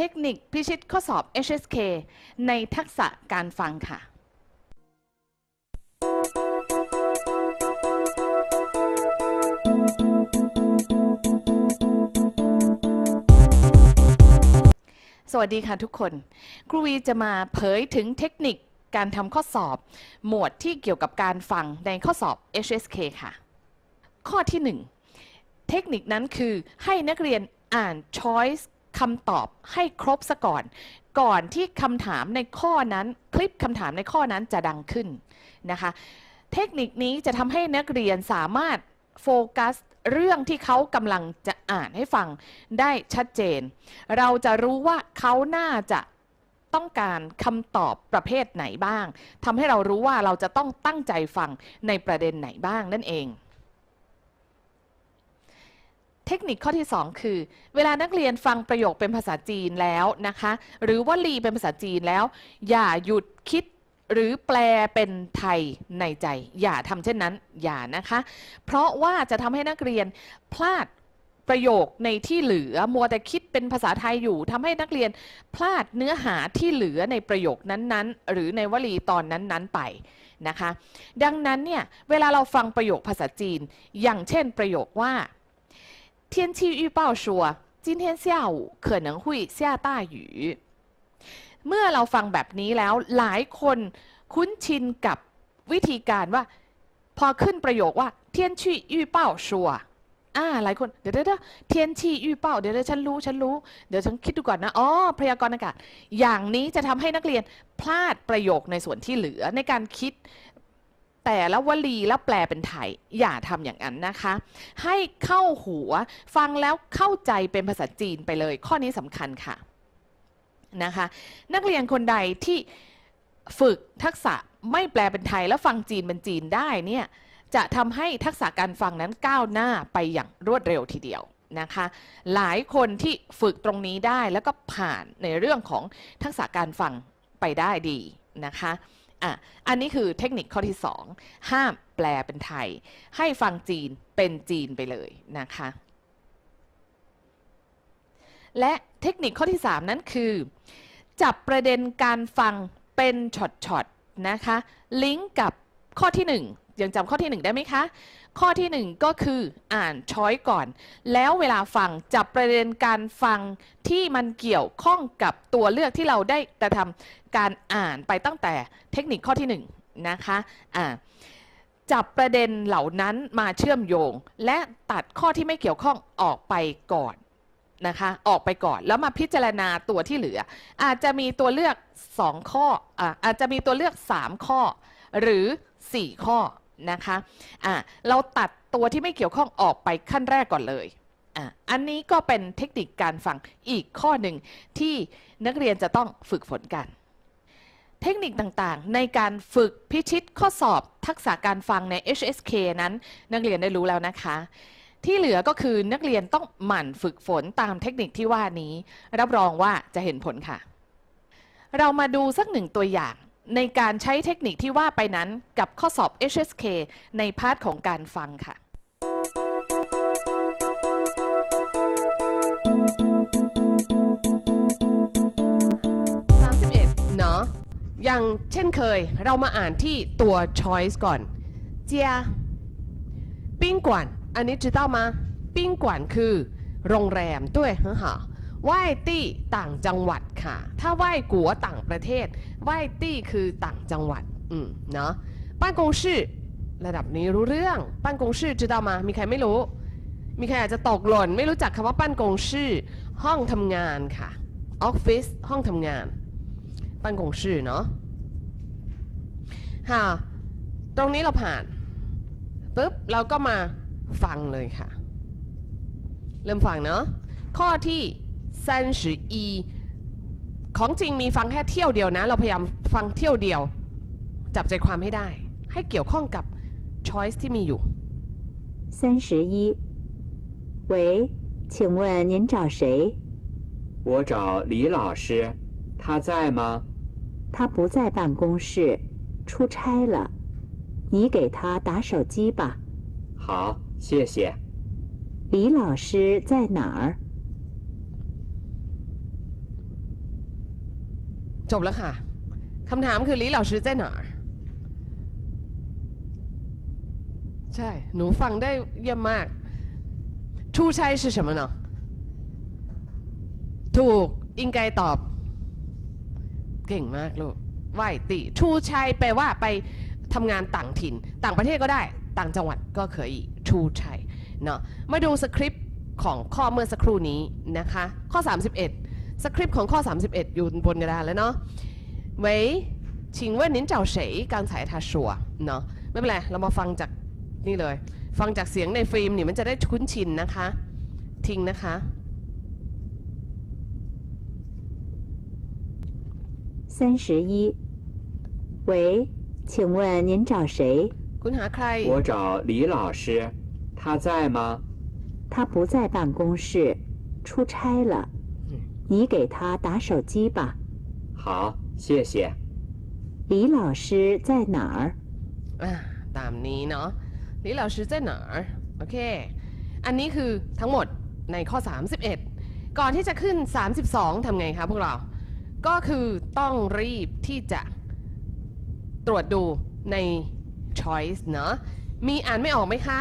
เทคนิคพิชิตข้อสอบ HSK ในทักษะการฟังค่ะ สวัสดีค่ะทุกคน ครูวีจะมาเผยถึงเทคนิคการทำข้อสอบ หมวดที่เกี่ยวกับการฟังในข้อสอบ HSK ค่ะ ข้อที่ 1 เทคนิคนั้นคือให้นักเรียนอ่าน choice คำตอบให้ครบซะก่อน ก่อนที่คำถามในข้อนั้นคลิปคำถามในข้อนั้นจะดังขึ้นนะคะ เทคนิคนี้จะทำให้นักเรียนสามารถโฟกัสเรื่องที่เขากำลังจะอ่านให้ฟังได้ชัดเจน เราจะรู้ว่าเขาน่าจะต้องการคำตอบประเภทไหนบ้างทำให้เรารู้ว่าเราจะต้องตั้งใจฟังในประเด็นไหนบ้างนั่นเอง เทคนิคข้อที่ 2 คือ เวลานักเรียนฟังประโยคเป็นภาษาจีนแล้วนะคะ หรือว่าลีเป็นภาษาจีนแล้ว อย่าหยุดคิดหรือแปลเป็นไทยในใจ อย่าทำเช่นนั้น อย่านะคะ เพราะว่าจะทำให้นักเรียนพลาดประโยคในที่เหลือมัวแต่คิดเป็นภาษาไทยอยู่ทำให้นักเรียนพลาดเนื้อหาที่เหลือในประโยคนั้นๆ หรือในวลีตอนนั้นๆไปนะคะ ดังนั้นเนี่ยเวลาเราฟังประโยคภาษาจีน อย่างเช่นประโยคว่า 天气预报说今天下午可能会下大雨เมื่อเราฟังแบบนี้แล้วหลายคนคุ้นชินกับวิธีการว่า พอขึ้นประโยคว่าเทียนชี่预报说อ่าหลายคนเดี๋ยวเดี๋ยวเดี๋ยวเทียนชี่预报เดี๋ยวเดี๋ยวฉันรู้ฉันรู้ เดี๋ยวฉันคิดดูก่อนนะอ๋อพยากรณ์อากาศ อย่างนี้จะทำให้นักเรียนพลาดประโยคในส่วนที่เหลือในการคิด แต่ละวลีแล้วแปลเป็นไทย อย่าทำอย่างนั้นนะคะ ให้เข้าหัวฟังแล้วเข้าใจเป็นภาษาจีนไปเลย ข้อนี้สำคัญค่ะนะคะนักเรียนคนใดที่ฝึกทักษะไม่แปลเป็นไทยแล้วฟังจีนเป็นจีนได้เนี่ยจะทำให้ทักษะการฟังนั้นก้าวหน้าไปอย่างรวดเร็วทีเดียวนะคะ หลายคนที่ฝึกตรงนี้ได้แล้วก็ผ่านในเรื่องของทักษะการฟังไปได้ดีนะคะ อะอันนี้คือเทคนิคข้อที่ 2 ห้ามแปลเป็นไทย ให้ฟังจีนเป็นจีนไปเลยนะคะ และเทคนิคข้อที่ 3 นั้นคือ จับประเด็นการฟังเป็นช็อตๆนะคะ ลิงก์กับข้อที่ 1 ยังจำข้อที่ 1 ได้ไหมคะ ข้อที่ 1 ก็คืออ่านช้อยก่อน แล้วเวลาฟังจับประเด็นการฟังที่มันเกี่ยวข้องกับตัวเลือกที่เราได้กระทำการอ่านไปตั้งแต่เทคนิคข้อที่1นะคะอ่าจับประเด็นเหล่านั้นมาเชื่อมโยง และตัดข้อที่ไม่เกี่ยวข้องออกไปก่อนนะคะออกไปก่อนแล้วมาพิจารณาตัวที่เหลือ อาจจะมีตัวเลือก 2 ข้ออาอาจจะมีตัวเลือก 3 ข้อ หรือ 4 ข้อ นะคะอะเราตัดตัวที่ไม่เกี่ยวข้องออกไปขั้นแรกก่อนเลยอะอันนี้ก็เป็นเทคนิคการฟังอีกข้อหนึ่งที่นักเรียนจะต้องฝึกฝนกัน เทคนิคต่างๆ ในการฝึกพิชิตข้อสอบทักษะการฟังใน HSK นั้นนักเรียนได้รู้แล้วนะคะ ที่เหลือก็คือนักเรียนต้องหมั่นฝึกฝนตามเทคนิคที่ว่านี้ รับรองว่าจะเห็นผลค่ะ เรามาดูสักหนึ่งตัวอย่าง ในการใช้เทคนิคที่ว่าไปนั้นกับข้อสอบ HSK ในพาร์ทของการฟังค่ะ 31 เนาะอย่างเช่นเคย เรามาอ่านที่ตัว choice ก่อนเจีย宾馆อันนี้知道吗宾馆คือ โรงแรมด้วยฮะฮะ ไหว้ตี้ต่างจังหวัดค่ะ ถ้าไหว้กัวต่างประเทศ ไหว้ตี้คือต่างจังหวัด อืม เนาะบ้านกงชื่อระดับนี้รู้เรื่องปั้นกงชื่อจะเดามา มีใครไม่รู้ มีใครอาจจะตกหล่น ไม่รู้จักคำว่าปั้นกงชื่อ ห้องทำงานค่ะออฟฟิศห้องทำงาน ปั้นกงชื่อเนาะค่ะตรงนี้เราผ่านปุ๊บเราก็มาฟังเลยค่ะ เริ่มฟังเนาะข้อที่ 31ของจริงมีฟังแค่เที่ยวเดียวนะ เราพยายามฟังเที่ยวเดียว จับใจความให้ได้ ให้เกี่ยวข้องกับ choice ที่มีอยู่ 三十一，喂，请问您找谁？我找李老师，他在吗？他不在办公室，出差了。你给他打手机吧。好，谢谢。李老师在哪儿？ จบแล้วค่ะคำถามคือ李老师在哪儿ใช่ หนูฟังได้เยี่ยมมาก出差是什么呢ถูก อิงไกตอบ เก่งมากลูกไหวติชูชัยแปลว่าไปทำงานต่างถิ่น ต่างประเทศก็ได้ ต่างจังหวัดก็เคยชูชัยเนาะมาดูสคริปต์ของข้อเมื่อสักครู่นี้นะคะ ข้อ 31 สคริปต์ของข้อ 31 อยู่บนกระดานแล้วเนาะ喂请问您找谁刚才他说เนาะไม่เป็นไร เรามาฟังจากนี่เลย ฟังจากเสียงในฟิล์มนี่มันจะได้คุ้นชินนะคะ ทิ้งนะคะ 三十一。喂，请问您找谁？ คุณหาใคร 我找李老师，他在吗？他不在办公室，出差了。 你给他打手机吧。好，谢谢。李老师在哪儿？ อ่าตามนี้เนาะนี่เราชื่อเจ้าหนาโอเค อันนี้คือทั้งหมดในข้อ 31 ก่อนที่จะขึ้น 32ทำไงคะพวกเรา ก็คือต้องรีบที่จะตรวจดูใน choice เนาะมีอ่านไม่ออกไหมคะ